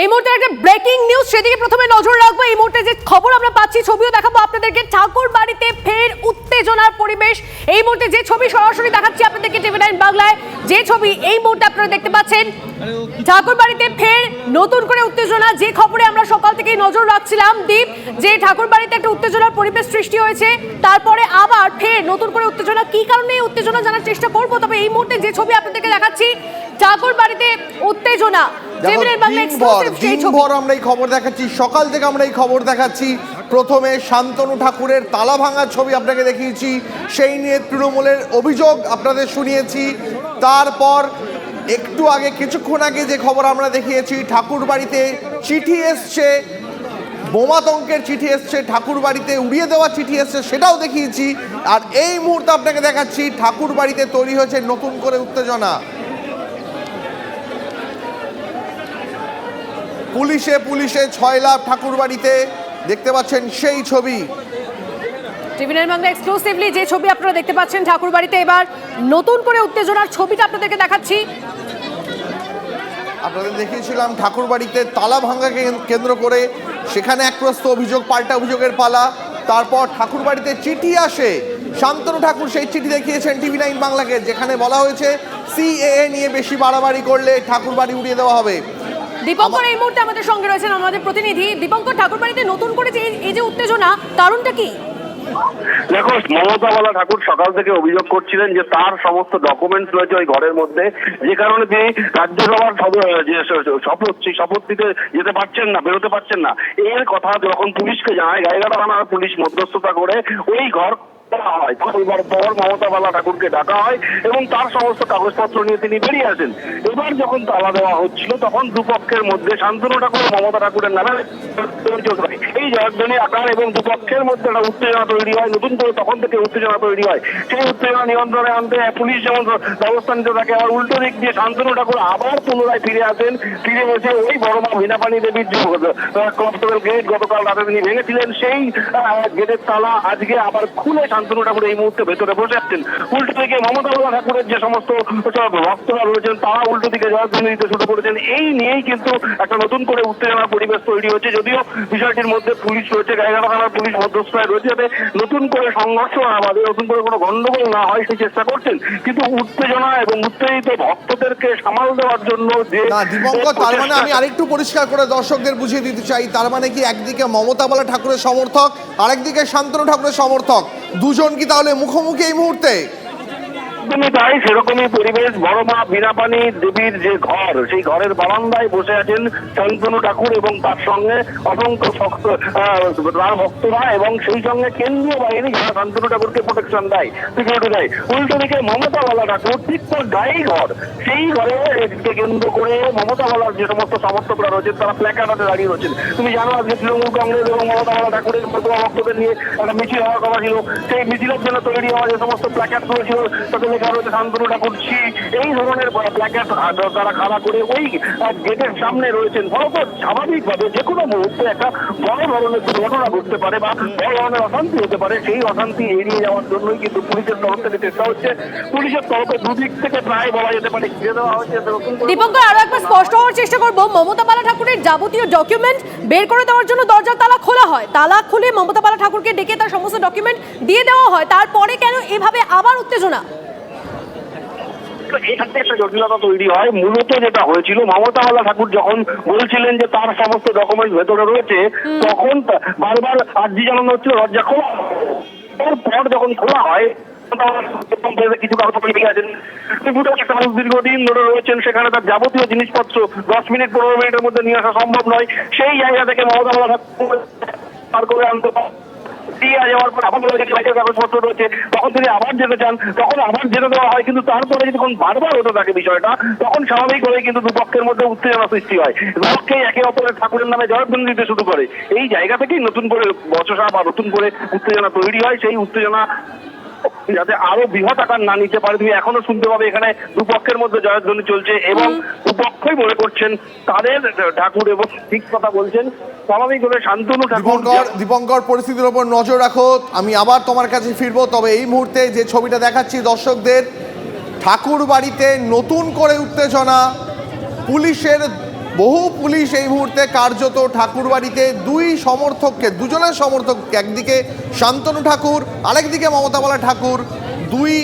এই মুহূর্তে একটা ব্রেকিং নিউজ সেদিকে প্রথমে নজর রাখব। এই মুহূর্তে যে খবর আমরা পাচ্ছি, ছবিও দেখাবো আপনাদেরকে। ঠাকুর বাড়িতে ফের উত্তেজনার পরিবেশ। এই মুহূর্তে যে ছবি সরাসরি দেখাচ্ছি আপনাদেরকে টিভি নাইন বাংলায়। যে ছবি এই মুহূর্তে আপনারা দেখতে পাচ্ছেন, ঠাকুর বাড়িতে ফের নতুন করে উত্তেজনা। যে খবরে আমরা সকাল থেকেই নজর রাখছিলাম, দীপ, যে ঠাকুর বাড়িতে একটা উত্তেজনার পরিবেশ সৃষ্টি হয়েছে, তারপরে আবার ফের নতুন করে উত্তেজনা। কি কারণে এই উত্তেজনা জানার চেষ্টা করব? তবে এই মুহূর্তে যে ছবি আপনাদেরকে দেখাচ্ছি ঠাকুর বাড়িতে উত্তেজনা। দিনভর আমরা এই খবর দেখাচ্ছি। সকাল থেকে আমরা এই খবর দেখাচ্ছি। প্রথমে শান্তনু ঠাকুরের তালা ভাঙার ছবি আপনাকে দেখিয়েছি। সেই নিয়ে তৃণমূলের অভিযোগ আপনাদের শুনিয়েছি। তারপর একটু আগে কিছুক্ষণ আগে যে খবর আমরা দেখিয়েছি ঠাকুর বাড়িতে চিঠি এসছে। বোমাতঙ্কের চিঠি এসছে ঠাকুর বাড়িতে উড়িয়ে দেওয়া চিঠি এসছে সেটাও দেখিয়েছি। আর এই মুহূর্তে আপনাকে দেখাচ্ছি ঠাকুর বাড়িতে তৈরি হয়েছে নতুন করে উত্তেজনা। পুলিশে পুলিশে ছয় লাভ ঠাকুর বাড়িতে দেখতে পাচ্ছেন সেই ছবি। টিভি নাইন বাংলা এক্সক্লুসিভলি যে ছবি আপনারা দেখতে পাচ্ছেন ঠাকুর বাড়িতে এবার নতুন করে উত্তেজনার ছবিটা আপনাদেরকে দেখাচ্ছি। আপনাদের দেখিয়েছিলাম ঠাকুর বাড়িতে তালা ভাঙাকে কেন্দ্র করে সেখানে এক প্রস্ত অভিযোগ পাল্টা অভিযোগের পালা। তারপর ঠাকুর বাড়িতে চিঠি আসে। শান্তনু ঠাকুর সেই চিঠি দেখিয়েছেন টিভি নাইন বাংলাকে যেখানে বলা হয়েছে সিএএ নিয়ে বেশি বাড়াবাড়ি করলে ঠাকুর বাড়ি উড়িয়ে দেওয়া হবে। দীপঙ্কর, এই মুহূর্তে আমাদের সঙ্গে রয়েছেন আমাদের প্রতিনিধি। দীপঙ্কর ঠাকুর বাড়িতে নতুন করে যে এই- যে উত্তেজনা কারণটা কি? দেখো মমতাবালা ঠাকুর সকাল থেকে অভিযোগ করছিলেন যে তার সমস্ত ডকুমেন্টস রয়েছে ওই ঘরের মধ্যে। যে কারণে তিনি রাজ্যসভার যে শপথ সেই শপথ নিতে যেতে পারছেন না, বেরোতে পারছেন না। এর কথা যখন পুলিশকে জানায় গাইঘাটা থানার পুলিশ মধ্যস্থতা করে ওই ঘর খোলা হয়। এবার পর মমতা ঠাকুরকে ডাকা হয় এবং তার সমস্ত কাগজপত্র নিয়ে তিনি বেরিয়ে আসেন। এবার যখন তালা দেওয়া হচ্ছিল, তখন দুপক্ষের মধ্যে শান্তনু ঠাকুর মমতা ঠাকুরের নামে এই জয়ধ্বনি আকার এবং দুপক্ষের মধ্যে একটা উত্তেজনা তৈরি হয়। নতুন করে তখন থেকে উত্তেজনা তৈরি হয়। সেই উত্তেজনা নিয়ন্ত্রণে আনতে পুলিশ যেমন ব্যবস্থা নিতে থাকে, আবার উল্টো দিক দিয়ে শান্তনু ঠাকুর আবার পুনরায় ফিরে আসেন। ফিরে এসে ওই বড় মা দেবীর যে গেট গতকাল রাতে তিনি ভেঙেছিলেন, সেই গেটের তালা আজকে আবার খুলে শান্তনু ঠাকুর এই মুহূর্তে ভেতরে বসে আছেন। উল্টো দিকে মমতা বাবা ঠাকুরের যে সমস্ত ভক্তরা রয়েছেন তারা উল্টো দিকে জয়ধ্বনি দিতে শুরু করেছেন। এই নিয়েই কিন্তু একটা নতুন করে উত্তেজনার পরিবেশ তৈরি হচ্ছে। যদিও বিষয়টির মধ্যে পুলিশ রয়েছে গাইঘাটা থানার পুলিশ মধ্যস্থায় রয়েছে যাতে নতুন করে সংঘর্ষ না বাঁধে নতুন করে কোনো গন্ডগোল না হয় সেই চেষ্টা করছেন। কিন্তু উত্তেজনা এবং উত্তেজিত ভক্তদেরকে সামাল দেওয়ার জন্য যে দীপঙ্কর তার মানে আমি আরেকটু পরিষ্কার করে দর্শকদের বুঝিয়ে দিতে চাই। তার মানে কি একদিকে মমতা বালা ঠাকুরের সমর্থক আরেকদিকে শান্তনু ঠাকুরের সমর্থক? দুজন কি তাহলে মুখোমুখি এই মুহূর্তে? একদমই তাই, সেরকমই পরিবেশ বড় মা বীণাপানি দেবীর যে ঘর, সেই ঘরের বারান্দায় বসে আছেন শান্তনু ঠাকুর এবং তার সঙ্গে অসংখ্য ভক্ত তার ভক্তরা এবং সেই সঙ্গে কেন্দ্রীয় বাহিনী যারা শান্তনু ঠাকুরকে প্রোটেকশন দেয় সিকিউরিটি দেয়। উল্টো দিকে মমতা বালা ঠাকুর, ঠিক তার গায়ে ঘর। সেই ঘরে কেন্দ্র করে মমতা বালার যে সমস্ত সমর্থকরা রয়েছেন তারা প্ল্যাকার্ডে দাঁড়িয়ে রয়েছেন। তুমি জানো আজকে তৃণমূল কংগ্রেস এবং মমতা বালা ঠাকুরের প্রতিমা ভক্তদের নিয়ে একটা মিছিল হওয়ার কথা ছিল। সেই মিছিলের জন্য তৈরি হওয়া যে সমস্ত প্ল্যাকার্ড রয়েছিল তাতে এই ধরনের তারা খাড়া করে ওই গেটের সামনে রয়েছেন যে কোনো মুহূর্তে একটা বড় ধরনের দুর্ঘটনা ঘটতে পারে বা বড় ধরনের অশান্তি হতে পারে। সেই অশান্তি এড়িয়ে যাওয়ার জন্যই কিন্তু পুলিশের চেষ্টা হচ্ছে। পুলিশের তরফে দুদিক থেকে প্রায় বলা যেতে পারে ঘিরে দেওয়া করে- দীপঙ্কর, আরও একবার স্পষ্ট হওয়ার চেষ্টা করব। মমতা ঠাকুরের যাবতীয় ডকুমেন্ট বের করে দেওয়ার জন্য দরজার তালা খোলা হয়। তালা খুলে মমতা ঠাকুরকে ডেকে তার সমস্ত ডকুমেন্ট দিয়ে দেওয়া হয়। তারপরে কেন এভাবে আবার উত্তেজনা? এখান থেকে একটা জটিলতা তৈরি হয়। মূলত যেটা হয়েছিল মমতাওয়ালা ঠাকুর যখন বলছিলেন যে তার সমস্ত ডকুমেন্ট ভেতরে রয়েছে তখন বারবার আর্জি জানানো হচ্ছিল দরজা খোলা। এরপর যখন খোলা হয় কিছু কাগজপত্র লিখে আছেন একটা মানুষ দীর্ঘদিন ধরে রয়েছেন সেখানে তার যাবতীয় জিনিসপত্র দশ মিনিট পনেরো মিনিটের মধ্যে নিয়ে আসা সম্ভব নয়। সেই জায়গা থেকে ঠাকুর পার করে আনতে পারে দিয়ে যাওয়ার পর আবার বলে যে কাগজপত্র রয়েছে। তখন তিনি আবার যেতে চান। তখন আবার যেতে দেওয়া হয়, কিন্তু তারপরে যদি কোন বারবার হতে থাকে বিষয়টা, তখন স্বাভাবিকভাবে কিন্তু দুপক্ষের মধ্যে উত্তেজনা সৃষ্টি হয়। দুপক্ষে একে অপরের ঠাকুরের নামে জয়ধ্বনি দিতে শুরু করে। এই জায়গা থেকেই নতুন করে বচসা বা নতুন করে উত্তেজনা তৈরি হয়। সেই উত্তেজনা যাতে আরও বৃহৎ আকার না নিতে পারে। তুমি এখনও শুনতে পাবে এখানে দুপক্ষের মধ্যে জয়ধ্বনি চলছে এবং দুপক্ষই মনে করছেন তাদের ঠাকুর এবং ঠিক কথা বলছেন স্বাভাবিকভাবে শান্তনু ঠাকুর। দীপঙ্কর দীপঙ্কর পরিস্থিতির ওপর নজর রাখো। আমি আবার তোমার কাছে ফিরবো তবে এই মুহূর্তে যে ছবিটা দেখাচ্ছি দর্শকদের ঠাকুর বাড়িতে নতুন করে উত্তেজনা পুলিশের বহু পুলিশ এই মুহূর্তে কার্যত ঠাকুরবাড়িতে দুই সমর্থককে, দুজনের সমর্থক একদিকে শান্তনু ঠাকুর, আরেকদিকে মমতাবালা ঠাকুর, দুই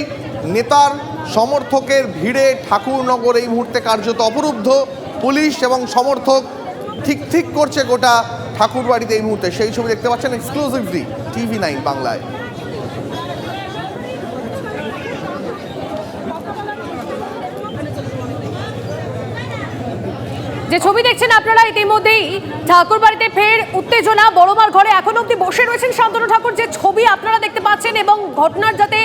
নেতার সমর্থকের ভিড়ে ঠাকুরনগর এই মুহূর্তে কার্যত অবরুদ্ধ। পুলিশ এবং সমর্থক ঠিক ঠিক করছে গোটা ঠাকুরবাড়িতে এই মুহূর্তে। সেই ছবি দেখতে পাচ্ছেন এক্সক্লুসিভলি টিভি নাইন বাংলায়। যে ছবি দেখছেন আপনারা ইতিমধ্যেই ঠাকুর বাড়িতে ফের উত্তেজনা। বড়মার ঘরে এখন অব্দি বসে রয়েছেন শান্তনু ঠাকুর। যে ছবি আপনারা দেখতে পাচ্ছেন এবং ঘটনার যাতে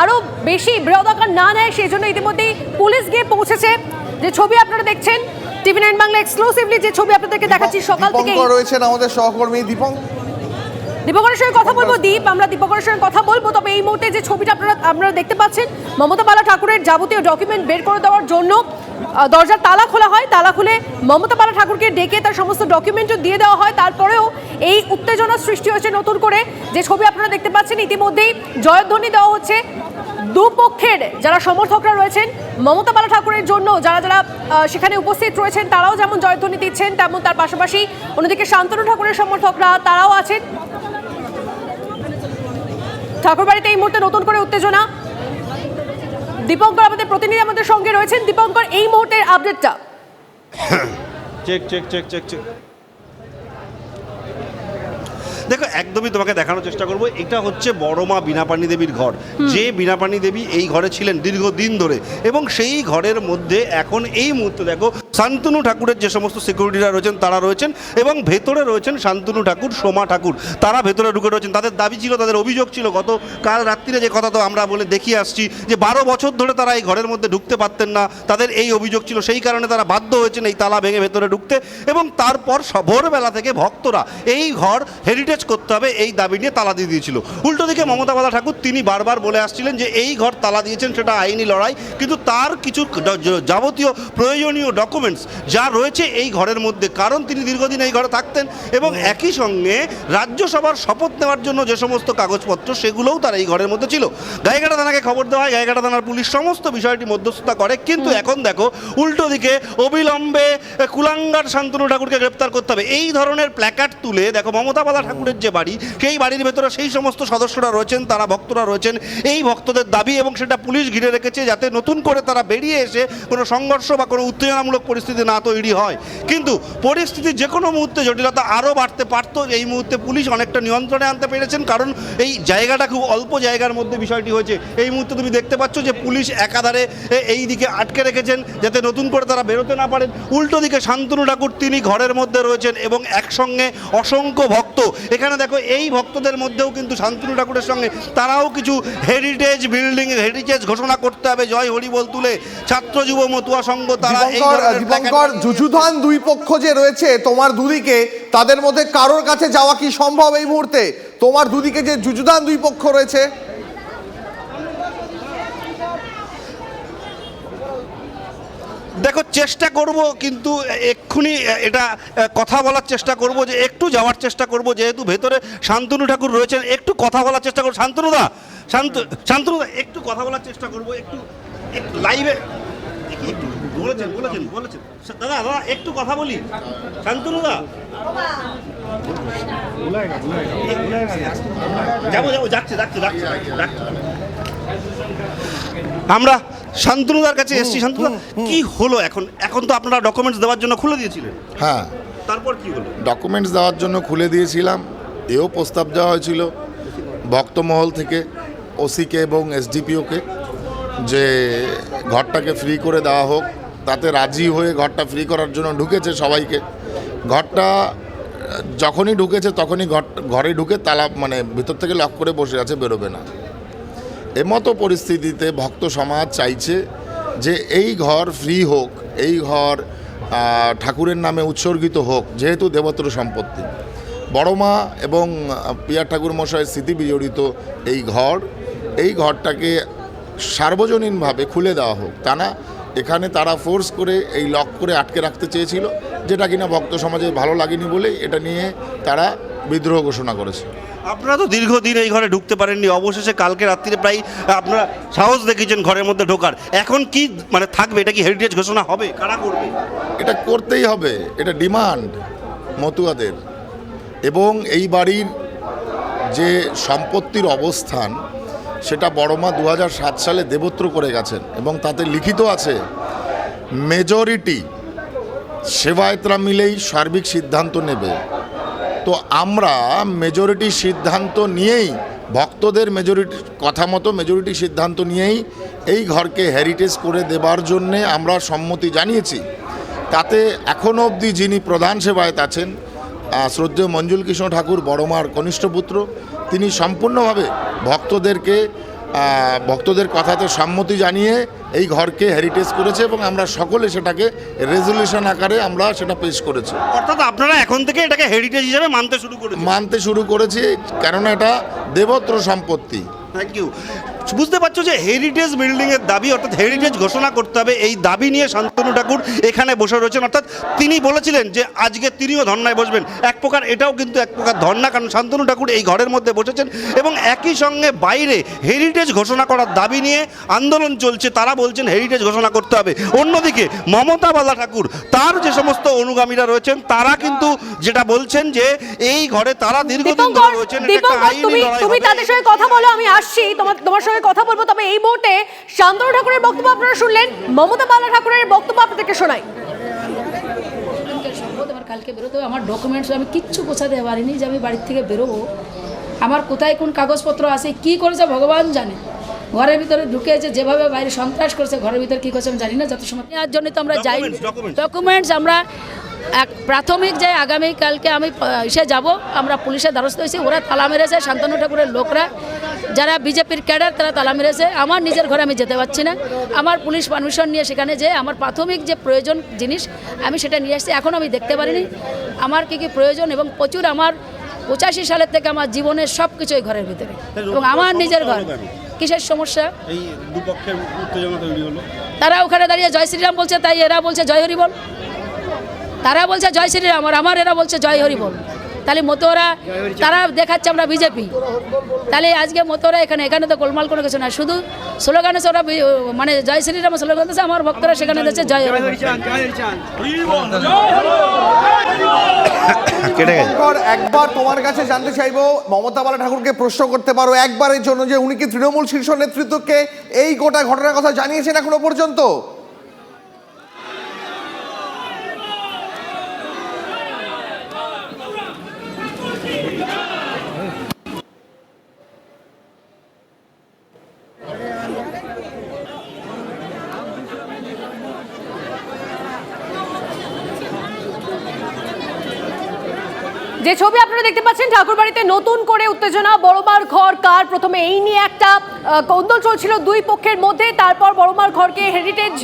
আরও বেশি বৃহদাকার না নেয় সেই জন্য ইতিমধ্যেই পুলিশ গিয়ে পৌঁছেছে। যে ছবি আপনারা দেখছেন টিভি নাইন বাংলা এক্সক্লুসিভলি যে ছবি আপনাদেরকে দেখাচ্ছি সকাল থেকে রয়েছেন আমাদের সহকর্মী দীপং দীপকরের সঙ্গে কথা বলব দীপ আমরা দীপকরের সঙ্গে কথা বলব। তবে এই মুহূর্তে যে ছবিটা আপনারা আপনারা দেখতে পাচ্ছেন মমতা বালা ঠাকুরের যাবতীয় ডকুমেন্ট বের করে দেওয়ার জন্য দরজার তালা খোলা হয়, তালা খুলে মমতা বালা ঠাকুরকে ডেকে তার সমস্ত ডকুমেন্টও দিয়ে দেওয়া হয়। তারপরেও এই উত্তেজনার সৃষ্টি হয়েছে নতুন করে। যে ছবি আপনারা দেখতে পাচ্ছেন, ইতিমধ্যেই জয়ধ্বনি দেওয়া হচ্ছে। দুপক্ষের যারা সমর্থকরা রয়েছেন, মমতা বালা ঠাকুরের জন্য যারা যারা সেখানে উপস্থিত রয়েছেন, তারাও যেমন জয়ধ্বনি দিচ্ছেন, তেমন তার পাশাপাশি অন্যদিকে শান্তনু ঠাকুরের সমর্থকরা তারাও আছেন। ঠাকুরবাড়িতে এই মুহূর্তে নতুন করে উত্তেজনা। দীপঙ্কর আমাদের প্রতিনিধি আমাদের সঙ্গে রয়েছেন। দীপঙ্কর এই মুহূর্তের আপডেটটা check check check check check. দেখো একদমই তোমাকে দেখানোর চেষ্টা করব। এটা হচ্ছে বড় মা বীণাপাণী দেবীর ঘর। যে বীণাপাণী দেবী এই ঘরে ছিলেন দীর্ঘদিন ধরে। এবং সেই ঘরের মধ্যে এখন এই মুহূর্তে দেখো শান্তনু ঠাকুরের যে সমস্ত সিকিউরিটিরা রয়েছেন, তারা রয়েছেন এবং ভেতরে রয়েছেন শান্তনু ঠাকুর, সোমা ঠাকুর। তারা ভেতরে ঢুকে রয়েছেন। তাদের দাবি ছিল, তাদের অভিযোগ ছিল গত কাল রাত্রিরে যে কথা তো আমরা বলে দেখিয়ে আসছি, যে বারো বছর ধরে তারা এই ঘরের মধ্যে ঢুকতে পারতেন না। তাদের এই অভিযোগ ছিল। সেই কারণে তারা বাধ্য হয়েছেন এই তালা ভেঙে ভেতরে ঢুকতে এবং তারপর ভোরবেলা থেকে ভক্তরা এই ঘর হেরিটেজ করতে হবে, এই দাবি নিয়ে তালা দিয়ে দিয়েছিল। উল্টো দিকে মমতা বালা ঠাকুর তিনি বারবার বলে আসছিলেন যে এই ঘর তালা দিয়েছেন, সেটা আইনি লড়াই। কিন্তু তার কিছু যাবতীয় প্রয়োজনীয় ডকুমেন্টস যা রয়েছে এই ঘরের মধ্যে। কারণ তিনি দীর্ঘদিন এই ঘরে থাকতেন এবং একই সঙ্গে রাজ্যসভার শপথ নেওয়ার জন্য যে সমস্ত কাগজপত্র সেগুলোও তার এই ঘরের মধ্যে ছিল। গায়েঘাটা থানাকে খবর দেওয়া হয় গায়েঘাটা থানার পুলিশ সমস্ত বিষয়টি মধ্যস্থতা করে। কিন্তু এখন দেখো উল্টো দিকে অবিলম্বে কুলাঙ্গার শান্তনু ঠাকুরকে গ্রেপ্তার করতে হবে। এই ধরনের প্ল্যাকার্ড তুলে দেখো মমতা বালা ঠাকুরের যে বাড়ি সেই বাড়ির ভেতরে সেই সমস্ত সদস্যরা রয়েছেন তারা ভক্তরা রয়েছেন। এই ভক্তদের দাবি এবং সেটা পুলিশ ঘিরে রেখেছে যাতে নতুন করে তারা বেরিয়ে এসে কোনো সংঘর্ষ বা কোনো উত্তেজনামূলক পরিস্থিতি না তৈরি হয়। কিন্তু পরিস্থিতি যে কোনো মুহূর্তে জটিলতা আরও বাড়তে পারতো। এই মুহূর্তে পুলিশ অনেকটা নিয়ন্ত্রণে আনতে পেরেছেন। কারণ এই জায়গাটা খুব অল্প জায়গার মধ্যে বিষয়টি হয়েছে। এই মুহূর্তে তুমি দেখতে পাচ্ছ যে পুলিশ একাধারে এই দিকে আটকে রেখেছেন যাতে নতুন করে তারা বেরোতে না পারেন। উল্টো দিকে শান্তনু ঠাকুর তিনি ঘরের মধ্যে রয়েছেন এবং একসঙ্গে অসংখ্য ভক্ত। এখানে দেখো এই ভক্তদের মধ্যেও কিন্তু শান্তনু ঠাকুরের সঙ্গে তারাও কিছু হেরিটেজ বিল্ডিং হেরিটেজ ঘোষণা করতে হবে। জয় হরিবল তুলে। ছাত্র যুব মতুয়া সংঘ তারা এই দীপঙ্কর যুযুধান দুই পক্ষ যে রয়েছে তোমার দুদিকে তাদের মধ্যে কারোর কাছে যাওয়া কি সম্ভব এই মুহূর্তে? তোমার দুদিকে যে যুযুধান দুই পক্ষ রয়েছে? দেখো চেষ্টা করব কিন্তু এক্ষুনি এটা কথা বলার চেষ্টা করব যে একটু যাওয়ার চেষ্টা করব যেহেতু ভেতরে শান্তনু ঠাকুর রয়েছেন একটু কথা বলার চেষ্টা করব। শান্তনুদা শান্ত শান্তনুদা একটু কথা বলার চেষ্টা করব একটু একটু লাইভে একটু। বলেছেন বলেছেন বলেছেন। দাদা দাদা একটু কথা বলি। শান্তনুদা। যাব যাব যাচ্ছে যাচ্ছে যাচ্ছে যাচ্ছে। আমরা শান্তনুদার কাছে এসেছি। শান্তনুদা কি হলো এখন? এখন তো আপনারা ডকুমেন্টস দেওয়ার জন্য খুলে দিয়েছিলেন। হ্যাঁ। তারপর কি হলো? ডকুমেন্টস দেওয়ার জন্য খুলে দিয়েছিলাম। এও প্রস্তাব দেওয়া হয়েছিল ভক্তমহল থেকে ওসিকে এবং এসডিপিওকে যে ঘরটাকে ফ্রি করে দেওয়া হোক। তাতে রাজি হয়ে ঘরটা ফ্রি করার জন্য ঢুকেছে সবাইকে। ঘরটা, যখনই ঢুকেছে তখনই ঘর, ঘরে ঢুকে তালা মানে ভিতর থেকে লক করে বসে আছে, বেরোবে না। এমতো পরিস্থিতিতে ভক্ত সমাজ চাইছে যে এই ঘর ফ্রি হোক, এই ঘর ঠাকুরের নামে উৎসর্গিত হোক, যেহেতু দেবত্র সম্পত্তি। বড়মা এবং পিয়া ঠাকুর মশাইয়ের স্মৃতি বিজড়িত এই ঘর, এই ঘরটাকে সার্বজনীনভাবে খুলে দেওয়া হোক, তা না এখানে তারা ফোর্স করে এই লক করে আটকে রাখতে চেয়েছিল যেটা কিনা ভক্ত সমাজে ভালো লাগেনি বলে এটা নিয়ে তারা বিদ্রোহ ঘোষণা করেছে। আপনারা তো দীর্ঘদিন এই ঘরে ঢুকতে পারেননি অবশেষে কালকে রাত্রিরে প্রায় আপনারা সাহস দেখিয়েছেন ঘরের মধ্যে ঢোকার। এখন কি মানে থাকবে এটা কি হেরিটেজ ঘোষণা হবে? কারা করবে? এটা করতেই হবে এটা ডিমান্ড মতুয়াদের। এবং এই বাড়ির যে সম্পত্তির অবস্থান সেটা বড়মা দু সালে দেবত্র করে গেছেন এবং তাতে লিখিত আছে মেজরিটি সেবায়তরা মিলেই সার্বিক সিদ্ধান্ত নেবে। তো আমরা মেজরিটি সিদ্ধান্ত নিয়েই, ভক্তদের মেজরিটি কথা মতো মেজরিটি সিদ্ধান্ত নিয়েই এই ঘরকে হেরিটেজ করে দেবার জন্যে আমরা সম্মতি জানিয়েছি। তাতে এখনও অবধি যিনি প্রধান সেবায়ত আছেন শ্রদ্ধেয় মঞ্জুল কৃষ্ণ ঠাকুর বড়মার কনিষ্ঠ পুত্র তিনি সম্পূর্ণভাবে ভক্তদেরকে ভক্তদের কথাতে সম্মতি জানিয়ে এই ঘরকে হেরিটেজ করেছে এবং আমরা সকলে সেটাকে রেজলিউশন আকারে আমরা সেটা পেশ করেছি। অর্থাৎ আপনারা এখন থেকে এটাকে হেরিটেজ হিসেবে মানতে শুরু করে মানতে শুরু করেছি কেননা এটা দেবত্র সম্পত্তি। থ্যাংক ইউ বুঝতে পারছ যে হেরিটেজ বিল্ডিং এর দাবি অর্থাৎ হেরিটেজ ঘোষণা করতে হবে। এই দাবি নিয়ে শান্তনু ঠাকুর এখানে বসে রয়েছেন। অর্থাৎ তিনি বলেছিলেন যে আজকে তিনিও ধর্নায় বসবেন। এক প্রকার এটাও কিন্তু এক প্রকার ধর্না কারণ শান্তনু ঠাকুর এই ঘরের মধ্যে বসেছেন এবং একই সঙ্গে বাইরে হেরিটেজ ঘোষণা করার দাবি নিয়ে আন্দোলন চলছে। তারা বলছেন হেরিটেজ ঘোষণা করতে হবে। অন্যদিকে মমতা বালা ঠাকুর তার যে সমস্ত অনুগামীরা রয়েছেন তারা কিন্তু যেটা বলছেন যে এই ঘরে তারা দীর্ঘদিন ধরে রয়েছেন একটা আইনি লড়াই তুমি। তাদের সঙ্গে কথা বলো আমি আসছি। তোমার তোমার সঙ্গে কথা বলব তবে এই মুহূর্তে শান্তনু ঠাকুরের বক্তব্য আপনারা শুনলেন মমতা বালা ঠাকুরের বক্তব্য আপনাদেরকে শোনাই। কালকে আমার বেরোতে হবে আমার ডকুমেন্টস আমি কিচ্ছু গোছাতে পারিনি যে আমি বাড়ির থেকে বেরোবো। আমার কোথায় কোন কাগজপত্র আছে কি করেছে ভগবান জানে। ঘরের ভিতরে ঢুকেছে যেভাবে বাইরে সন্ত্রাস করেছে ঘরের ভিতরে কী করছে আমি জানি না যত সময় নেওয়ার জন্য তো আমরা যাই. ডকুমেন্টস আমরা এক প্রাথমিক যে আগামীকালকে আমি এসে যাব আমরা পুলিশের দ্বারস্থ হয়েছি ওরা তালা মেরেছে শান্তনু ঠাকুরের লোকরা যারা বিজেপির ক্যাডার তারা তালা মেরেছে। আমার নিজের ঘরে আমি যেতে পারছি না। আমার পুলিশ পারমিশন নিয়ে সেখানে যে আমার প্রাথমিক যে প্রয়োজন জিনিস আমি সেটা নিয়ে এসেছি এখনও আমি দেখতে পারিনি। আমার কী কী প্রয়োজন এবং প্রচুর আমার পঁচাশি সালের থেকে আমার জীবনের সব কিছুই ঘরের ভিতরে। এবং আমার নিজের ঘর। কিসের সমস্যা? তৈরি ওখানে দাঁড়িয়ে জয় শ্রীরাম বলছে তাই এরা বলছে জয় হরি বল। তারা বলছে জয় শ্রীরাম আর আমার এরা বলছে জয় হরি বল তাহলে মতোরা তারা দেখাচ্ছে আমরা বিজেপি। তাহলে আজকে মতোরা এখানে এখানে তো গোলমাল কোনো কিছু না। শুধু স্লোগানে ওরা মানে জয় শ্রীরাম স্লোগান দিচ্ছে আমার ভক্তরা সেখানে দিচ্ছে জয় একবার তোমার কাছে জানতে চাইব মমতা বালা ঠাকুরকে প্রশ্ন করতে পারো একবারের জন্য যে উনি কি তৃণমূল শীর্ষ নেতৃত্বকে এই গোটা ঘটনার কথা জানিয়েছেন এখনও পর্যন্ত? যে ছবি আপনারা দেখতে পাচ্ছেন, ঠাকুরবাড়িতে নতুন করে উত্তেজনা, বড়মার ঘর, কার প্রথমে? এই নিয়ে একটা কৌন্দল চলছিল দুই পক্ষের মধ্যে। তারপর বড়মার ঘরকে হেরিটেজ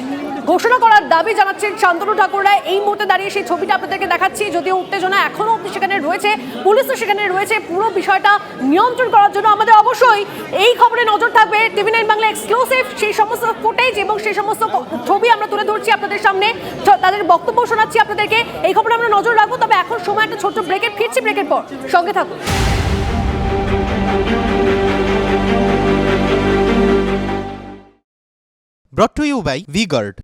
ঘোষণা করার দাবি জানাচ্ছেন শান্তনু ঠাকুররা এই মুহূর্তে দাঁড়িয়ে সেই ছবিটা আপনাদেরকে দেখাচ্ছি। যদিও উত্তেজনা এখনও অব্দি সেখানে রয়েছে, পুলিশও সেখানে রয়েছে। পুরো বিষয়টা নিয়ন্ত্রণ করার জন্য আমাদের অবশ্যই এই খবরে নজর থাকবে। টিভি নাইন বাংলা এক্সক্লুসিভ সেই সমস্ত ফুটেজ এবং সেই সমস্ত ছবি আমরা তুলে ধরছি আপনাদের সামনে। তাদের বক্তব্য শোনাচ্ছি আপনাদেরকে। এই খবরে আমরা নজর রাখব, তবে এখন সময় একটা ছোট্ট ব্রেকের নিচ্ছি ব্রেকের পর। সঙ্গে থাকুন। Brought to you by V-Guard